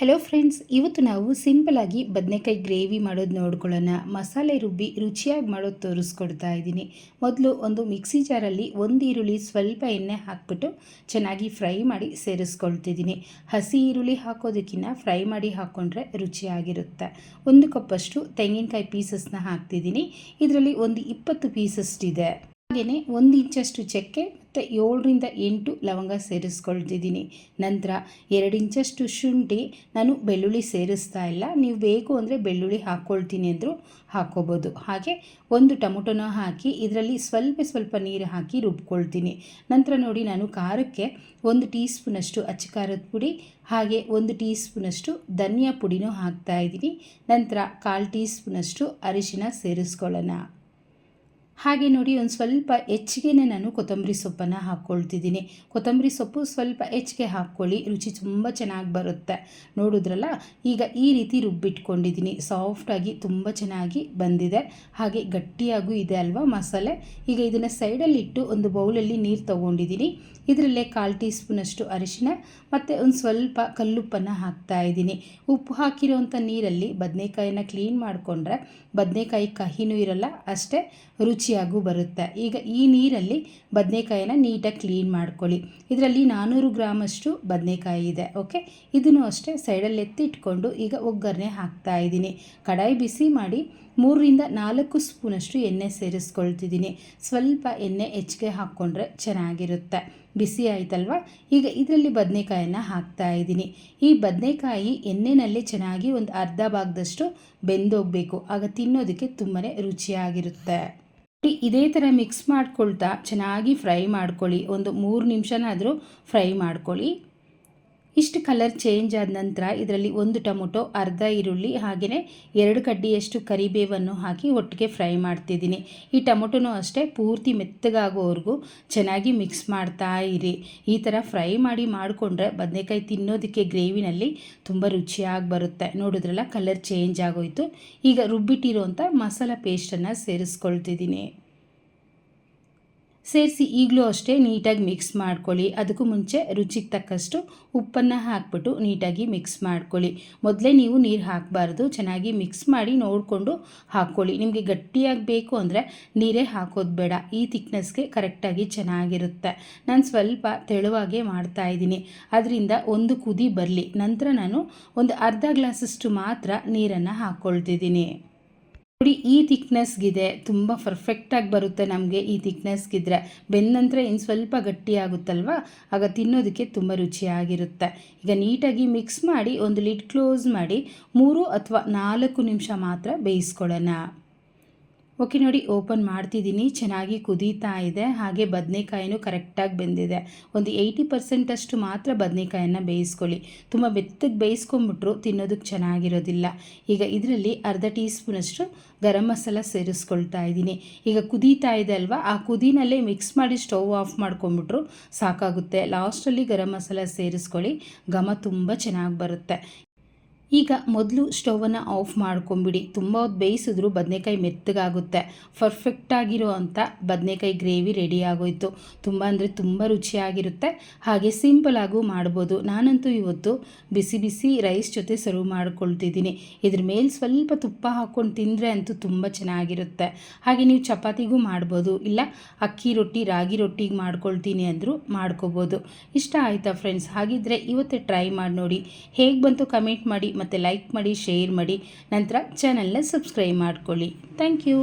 Hello friends ಇವತ್ತು ನಾವು ಸಿಂಪಲಾಗಿ ಬದನೆಕಾಯಿ ಗ್ರೇವಿ ಮಾಡೋದು ನೋಡ್ಕೊಳ್ಳೋಣ. ಮಸಾಲೆ ರುಬ್ಬಿ ರುಚಿಯಾಗಿ ಮಾಡೋದು ತೋರಿಸ್ಕೊಡ್ತಾ ಇದ್ದೀನಿ. ಮೊದಲು ಒಂದು ಮಿಕ್ಸಿ ಜಾರಲ್ಲಿ ಒಂದು ಈರುಳ್ಳಿ ಸ್ವಲ್ಪ ಎಣ್ಣೆ ಹಾಕ್ಬಿಟ್ಟು ಚೆನ್ನಾಗಿ ಫ್ರೈ ಮಾಡಿ ಸೇರಿಸ್ಕೊಳ್ತಿದ್ದೀನಿ. ಹಸಿ ಈರುಳ್ಳಿ ಹಾಕೋದಕ್ಕಿಂತ ಫ್ರೈ ಮಾಡಿ ಹಾಕ್ಕೊಂಡ್ರೆ ರುಚಿಯಾಗಿರುತ್ತೆ ಒಂದು ಕಪ್ಪಷ್ಟು ತೆಂಗಿನಕಾಯಿ ಪೀಸಸ್ನ ಹಾಕ್ತಿದ್ದೀನಿ. ಇದರಲ್ಲಿ ಒಂದು ಇಪ್ಪತ್ತು ಪೀಸಷ್ಟಿದೆ ಹಾಗೆಯೇ ಒಂದು ಇಂಚಷ್ಟು ಚಕ್ಕೆ ಮತ್ತು ಏಳರಿಂದ ಎಂಟು ಲವಂಗ ಸೇರಿಸ್ಕೊಳ್ತಿದ್ದೀನಿ. ನಂತರ ಎರಡು ಇಂಚಷ್ಟು ಶುಂಠಿ ನಾನು ಬೆಳ್ಳುಳ್ಳಿ ಸೇರಿಸ್ತಾ ಇಲ್ಲ. ನೀವು ಬೇಕು ಅಂದರೆ ಬೆಳ್ಳುಳ್ಳಿ ಹಾಕ್ಕೊಳ್ತೀನಿ ಅಂದರೂ ಹಾಕ್ಕೋಬೋದು ಹಾಗೆ ಒಂದು ಟೊಮೊಟೊನ ಹಾಕಿ ಇದರಲ್ಲಿ ಸ್ವಲ್ಪ ಸ್ವಲ್ಪ ನೀರು ಹಾಕಿ ರುಬ್ಕೊಳ್ತೀನಿ. ನಂತರ ನೋಡಿ ನಾನು ಖಾರಕ್ಕೆ ಒಂದು ಟೀ ಸ್ಪೂನಷ್ಟು ಅಚ್ಚ ಖಾರದ ಪುಡಿ, ಹಾಗೆ ಒಂದು ಟೀ ಸ್ಪೂನಷ್ಟು ಧನಿಯಾ ಪುಡಿನೂ ಹಾಕ್ತಾ ಇದ್ದೀನಿ. ನಂತರ ಕಾಲು ಟೀ ಸ್ಪೂನಷ್ಟು ಅರಿಶಿನ ಸೇರಿಸ್ಕೊಳ್ಳೋಣ. ಹಾಗೆ ನೋಡಿ ಒಂದು ಸ್ವಲ್ಪ ಹೆಚ್ಚಿಗೆ ನಾನು ಕೊತ್ತಂಬರಿ ಸೊಪ್ಪನ್ನು ಹಾಕ್ಕೊಳ್ತಿದ್ದೀನಿ. ಕೊತ್ತಂಬರಿ ಸೊಪ್ಪು ಸ್ವಲ್ಪ ಹೆಚ್ಚಿಗೆ ಹಾಕ್ಕೊಳ್ಳಿ, ರುಚಿ ತುಂಬ ಚೆನ್ನಾಗಿ ಬರುತ್ತೆ. ನೋಡಿದ್ರಲ್ಲ, ಈಗ ಈ ರೀತಿ ರುಬ್ಬಿಟ್ಕೊಂಡಿದ್ದೀನಿ. ಸಾಫ್ಟಾಗಿ ತುಂಬ ಚೆನ್ನಾಗಿ ಬಂದಿದೆ. ಹಾಗೆ ಗಟ್ಟಿಯಾಗೂ ಇದೆ ಅಲ್ವಾ ಮಸಾಲೆ? ಈಗ ಇದನ್ನು ಸೈಡಲ್ಲಿಟ್ಟು ಒಂದು ಬೌಲಲ್ಲಿ ನೀರು ತೊಗೊಂಡಿದ್ದೀನಿ. ಇದರಲ್ಲೇ ಕಾಲು ಟೀ ಸ್ಪೂನಷ್ಟು ಅರಿಶಿನ ಮತ್ತು ಒಂದು ಸ್ವಲ್ಪ ಕಲ್ಲುಪ್ಪನ್ನು ಹಾಕ್ತಾ ಇದ್ದೀನಿ. ಉಪ್ಪು ಹಾಕಿರೋವಂಥ ನೀರಲ್ಲಿ ಬದನೆಕಾಯಿನ ಕ್ಲೀನ್ ಮಾಡಿಕೊಂಡ್ರೆ ಬದನೆಕಾಯಿ ಕಹಿನೂ ಇರಲ್ಲ, ಅಷ್ಟೇ ರುಚಿಯಾಗೂ ಬರುತ್ತೆ. ಈಗ ಈ ನೀರಲ್ಲಿ ಬದನೆಕಾಯಿನ ನೀಟಾಗಿ ಕ್ಲೀನ್ ಮಾಡ್ಕೊಳ್ಳಿ. ಇದರಲ್ಲಿ ನಾನ್ನೂರು ಗ್ರಾಮಷ್ಟು ಬದನೆಕಾಯಿ ಇದೆ, ಓಕೆ? ಇದನ್ನು ಅಷ್ಟೇ ಸೈಡಲ್ಲಿ ಎತ್ತಿಟ್ಕೊಂಡು ಈಗ ಒಗ್ಗರಣೆ ಹಾಕ್ತಾ ಇದ್ದೀನಿ. ಕಡಾಯಿ ಬಿಸಿ ಮಾಡಿ ಮೂರರಿಂದ ನಾಲ್ಕು ಸ್ಪೂನಷ್ಟು ಎಣ್ಣೆ ಸೇರಿಸ್ಕೊಳ್ತಿದ್ದೀನಿ. ಸ್ವಲ್ಪ ಎಣ್ಣೆ ಹೆಚ್ಚಿಗೆ ಹಾಕ್ಕೊಂಡ್ರೆ ಚೆನ್ನಾಗಿರುತ್ತೆ. ಬಿಸಿ ಆಯ್ತಲ್ವ? ಈಗ ಇದರಲ್ಲಿ ಬದನೆಕಾಯನ್ನು ಹಾಕ್ತಾ ಇದ್ದೀನಿ. ಈ ಬದನೆಕಾಯಿ ಎಣ್ಣೆನಲ್ಲಿ ಚೆನ್ನಾಗಿ ಒಂದು ಅರ್ಧ ಭಾಗದಷ್ಟು ಬೆಂದೋಗಬೇಕು. ಆಗ ತಿನ್ನೋದಕ್ಕೆ ತುಂಬಾ ರುಚಿಯಾಗಿರುತ್ತೆ. ಇದೇ ಥರ ಮಿಕ್ಸ್ ಮಾಡ್ಕೊಳ್ತಾ ಚೆನ್ನಾಗಿ ಫ್ರೈ ಮಾಡ್ಕೊಳ್ಳಿ. ಒಂದು ಮೂರು ನಿಮಿಷನಾದರೂ ಫ್ರೈ ಮಾಡ್ಕೊಳ್ಳಿ. ಇಷ್ಟು ಕಲರ್ ಚೇಂಜ್ ಆದ ನಂತರ ಇದರಲ್ಲಿ ಒಂದು ಟೊಮೊಟೊ, ಅರ್ಧ ಈರುಳ್ಳಿ ಹಾಗೆಯೇ ಎರಡು ಕಡ್ಡಿಯಷ್ಟು ಕರಿಬೇವನ್ನು ಹಾಕಿ ಒಟ್ಟಿಗೆ ಫ್ರೈ ಮಾಡ್ತಿದ್ದೀನಿ. ಈ ಟೊಮೊಟೊನೂ ಅಷ್ಟೇ ಪೂರ್ತಿ ಮೆತ್ತಗಾಗೋವರೆಗೂ ಚೆನ್ನಾಗಿ ಮಿಕ್ಸ್ ಮಾಡ್ತಾ ಇರಿ. ಈ ಥರ ಫ್ರೈ ಮಾಡಿ ಮಾಡಿಕೊಂಡ್ರೆ ಬದನೆಕಾಯಿ ತಿನ್ನೋದಕ್ಕೆ ಗ್ರೇವಿನಲ್ಲಿ ತುಂಬ ರುಚಿಯಾಗಿ ಬರುತ್ತೆ. ನೋಡಿದ್ರಲ್ಲ ಕಲರ್ ಚೇಂಜ್ ಆಗೋಯಿತು. ಈಗ ರುಬ್ಬಿಟ್ಟಿರೋಂಥ ಮಸಾಲ ಪೇಸ್ಟನ್ನು ಸೇರಿಸ್ಕೊಳ್ತಿದ್ದೀನಿ. ಸೇರಿಸಿ ಈಗಲೂ ಅಷ್ಟೇ ನೀಟಾಗಿ ಮಿಕ್ಸ್ ಮಾಡ್ಕೊಳ್ಳಿ. ಅದಕ್ಕೂ ಮುಂಚೆ ರುಚಿಗೆ ತಕ್ಕಷ್ಟು ಉಪ್ಪನ್ನು ಹಾಕ್ಬಿಟ್ಟು ನೀಟಾಗಿ ಮಿಕ್ಸ್ ಮಾಡ್ಕೊಳ್ಳಿ. ಮೊದಲೇ ನೀವು ನೀರು ಹಾಕಬಾರ್ದು. ಚೆನ್ನಾಗಿ ಮಿಕ್ಸ್ ಮಾಡಿ ನೋಡಿಕೊಂಡು ಹಾಕ್ಕೊಳ್ಳಿ. ನಿಮಗೆ ಗಟ್ಟಿಯಾಗಿ ಬೇಕು ಅಂದರೆ ನೀರೇ ಹಾಕೋದು ಬೇಡ. ಈ ತಿಕ್ನೆಸ್ಗೆ ಕರೆಕ್ಟಾಗಿ ಚೆನ್ನಾಗಿರುತ್ತೆ. ನಾನು ಸ್ವಲ್ಪ ತೆಳುವಾಗೆ ಮಾಡ್ತಾಯಿದ್ದೀನಿ ಅದರಿಂದ ಒಂದು ಕುದಿ ಬರಲಿ. ನಂತರ ನಾನು ಒಂದು ಅರ್ಧ ಗ್ಲಾಸಷ್ಟು ಮಾತ್ರ ನೀರನ್ನು ಹಾಕ್ಕೊಳ್ತಿದ್ದೀನಿ ನೋಡಿ, ಈ ಥಿಕ್ನೆಸ್ಗಿದೆ ತುಂಬ ಪರ್ಫೆಕ್ಟಾಗಿ ಬರುತ್ತೆ ನಮಗೆ ಈ ಥಿಕ್ನೆಸ್ಗಿದ್ರೆ ಬೆಂದ ನಂತರ ಇನ್ನು ಸ್ವಲ್ಪ ಗಟ್ಟಿಯಾಗುತ್ತಲ್ವ ಆಗ ತಿನ್ನೋದಕ್ಕೆ ತುಂಬ ರುಚಿಯಾಗಿರುತ್ತೆ. ಈಗ ನೀಟಾಗಿ ಮಿಕ್ಸ್ ಮಾಡಿ, ಒಂದು ಲಿಡ್ ಕ್ಲೋಸ್ ಮಾಡಿ, ಮೂರು ಅಥವಾ ನಾಲ್ಕು ನಿಮಿಷ ಮಾತ್ರ ಬೇಯಿಸ್ಕೊಳ್ಳೋಣ. ಓಕೆ, ನೋಡಿ, ಓಪನ್ ಮಾಡ್ತಿದ್ದೀನಿ. ಚೆನ್ನಾಗಿ ಕುದೀತಾ ಇದೆ. ಹಾಗೆ ಬದನೆಕಾಯಿನೂ ಕರೆಕ್ಟಾಗಿ ಬೆಂದಿದೆ. ಒಂದು ಏಯ್ಟಿ ಪರ್ಸೆಂಟಷ್ಟು ಮಾತ್ರ ಬದನೆಕಾಯನ್ನು ಬೇಯಿಸ್ಕೊಳ್ಳಿ. ತುಂಬ ಬೆತ್ತಗೆ ಬೇಯಿಸ್ಕೊಂಬಿಟ್ರು ತಿನ್ನೋದಕ್ಕೆ ಚೆನ್ನಾಗಿರೋದಿಲ್ಲ. ಈಗ ಇದರಲ್ಲಿ ಅರ್ಧ ಟೀ ಸ್ಪೂನಷ್ಟು ಗರಂ ಮಸಾಲ ಸೇರಿಸ್ಕೊಳ್ತಾ ಇದ್ದೀನಿ. ಈಗ ಕುದೀತಾ ಇದೆ ಅಲ್ವಾ? ಆ ಕುದಿನಲ್ಲೇ ಮಿಕ್ಸ್ ಮಾಡಿ ಸ್ಟವ್ ಆಫ್ ಮಾಡ್ಕೊಂಬಿಟ್ರು ಸಾಕಾಗುತ್ತೆ. ಲಾಸ್ಟಲ್ಲಿ ಗರಂ ಮಸಾಲ ಸೇರಿಸ್ಕೊಳ್ಳಿ. ಘಮ ತುಂಬ ಚೆನ್ನಾಗಿ ಬರುತ್ತೆ. ಈಗ ಮೊದಲು ಸ್ಟೌವನ್ನು ಆಫ್ ಮಾಡ್ಕೊಂಬಿಡಿ. ತುಂಬ ಹೊತ್ತು ಬೇಯಿಸಿದ್ರು ಬದನೆಕಾಯಿ ಮೆತ್ತಗಾಗುತ್ತೆ. ಪರ್ಫೆಕ್ಟಾಗಿರೋ ಅಂಥ ಬದನೆಕಾಯಿ ಗ್ರೇವಿ ರೆಡಿ ಆಗೋಯ್ತು. ತುಂಬ ಅಂದರೆ ತುಂಬ ರುಚಿಯಾಗಿರುತ್ತೆ. ಹಾಗೆ ಸಿಂಪಲಾಗೂ ಮಾಡ್ಬೋದು. ನಾನಂತೂ ಇವತ್ತು ಬಿಸಿ ಬಿಸಿ ರೈಸ್ ಜೊತೆ ಸರ್ವ್ ಮಾಡ್ಕೊಳ್ತಿದ್ದೀನಿ. ಇದ್ರ ಮೇಲೆ ಸ್ವಲ್ಪ ತುಪ್ಪ ಹಾಕ್ಕೊಂಡು ತಿಂದರೆ ಅಂತೂ ತುಂಬ ಚೆನ್ನಾಗಿರುತ್ತೆ. ಹಾಗೆ ನೀವು ಚಪಾತಿಗೂ ಮಾಡ್ಬೋದು. ಇಲ್ಲ ಅಕ್ಕಿ ರೊಟ್ಟಿ, ರಾಗಿ ರೊಟ್ಟಿಗೆ ಮಾಡ್ಕೊಳ್ತೀನಿ ಅಂದರೂ ಮಾಡ್ಕೋಬೋದು. ಇಷ್ಟ ಆಯಿತಾ ಫ್ರೆಂಡ್ಸ್? ಹಾಗಿದ್ರೆ ಇವತ್ತೇ ಟ್ರೈ ಮಾಡಿ ನೋಡಿ. ಹೇಗೆ ಬಂತು ಕಮೆಂಟ್ ಮಾಡಿ. ಮತ್ತು ಲೈಕ್ ಮಾಡಿ ಶೇರ್ ಮಾಡಿ ನಂತರ ಚಾನಲ್ನ ಸಬ್ಸ್ಕ್ರೈಬ್ ಮಾಡ್ಕೊಳ್ಳಿ. Thank you